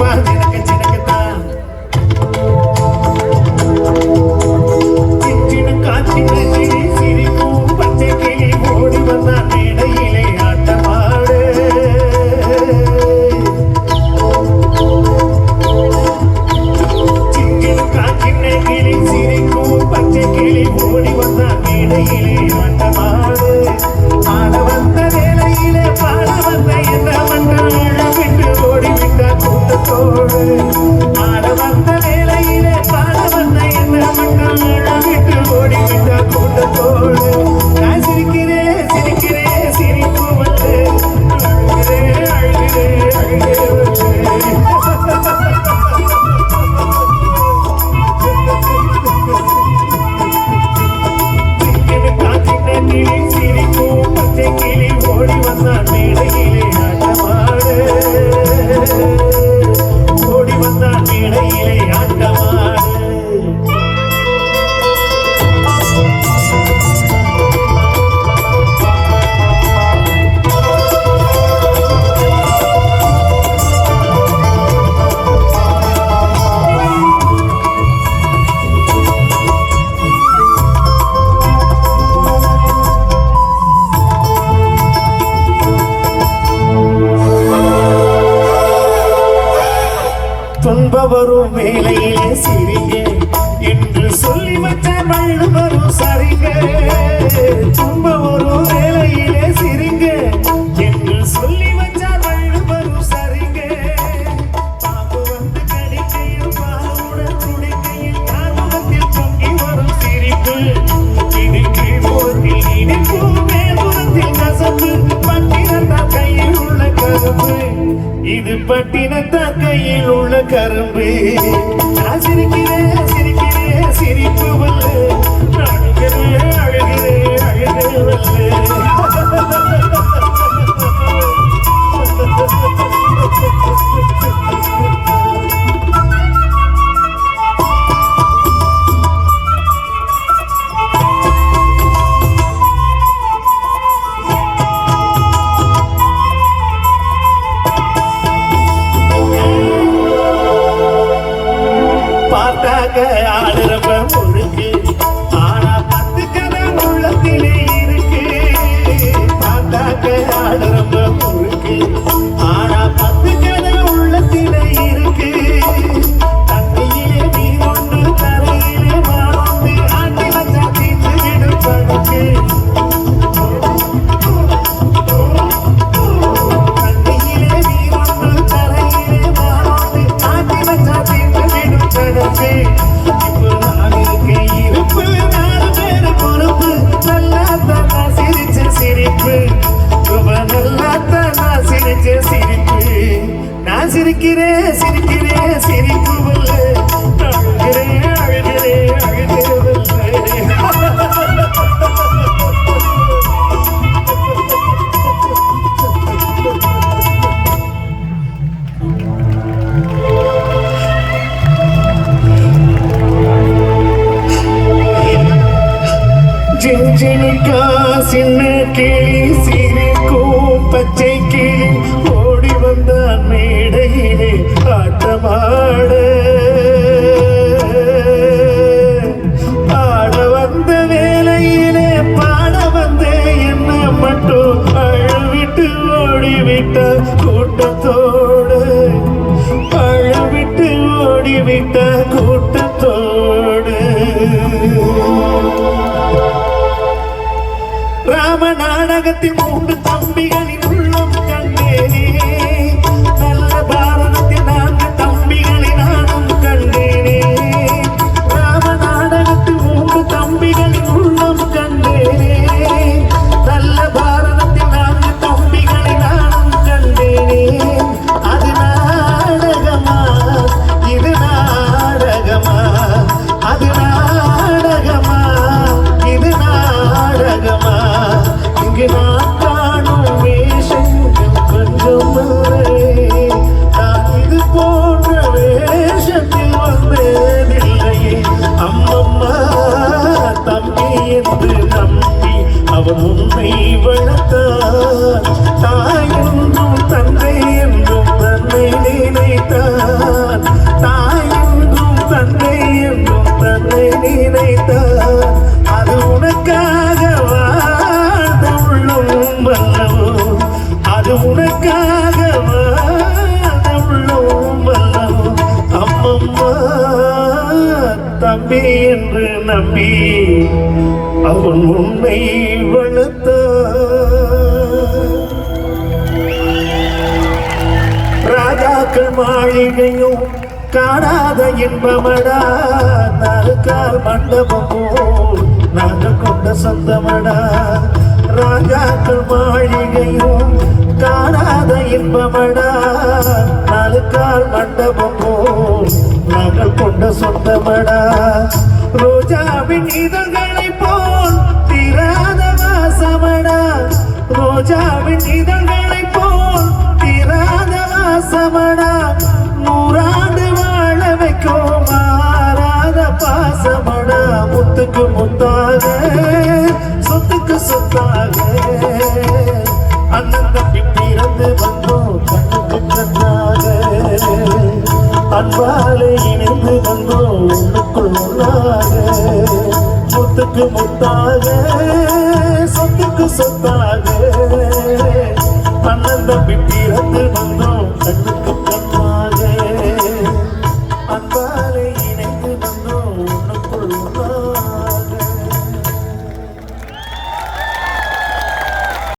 பால் எனக்கு வரும் வேலையிலே சிரிங்க. என்று சொல்லி வச்ச மழு வரும் சரிங்க. துன்ப ஒரு வேலையில் இது பட்டின தக்கையில் உள்ள கரும்பு. நான் நாங்க ஆளுறோம் சிரிக்கிறேன் சிரிப்புவல்ல அழுகிறேன் அழுகிறேன் ஜெனிக்கா சின்ன கேலி சிறு கூட்டத்தோடு பழம் விட்டு ஓடிவிட்ட கூட்டத்தோடு. ராம நாடகத்தின் மூன்று தம்பிகளின் அவன் உன்னை வளர்த்தான். தம்பி என்று நம்பி அவன் உன்னை வளர்த்த ராஜாக்கள் மாளிகையும் காணாத இன்பமடா நாளுக்கால் மண்டபம் போல் நாங்கள் கொண்ட சொந்தமடா. ராஜாக்கள் மாளிகையும் காணாத இன்பமடா நாளுக்கால் மண்டபம் போல் நாங்கள் கொண்ட சொந்தமடா. ரோஜாவின் இதழ்களை போல் தீராத வாசமடா. ரோஜாவின் இதழ்களை போல் தீராத வாசமடா. நூறாண்டு வாழ வைக்கும் மாறாத பாசமடா. முத்துக்கு முத்தாக அன்பாலே இணைந்து வந்தோம் ஒன்றுக்குள் ஒன்றாக முத்துக்கு முத்தாக சொத்துக்கு சொத்தாக. அண்ணன் தம்பி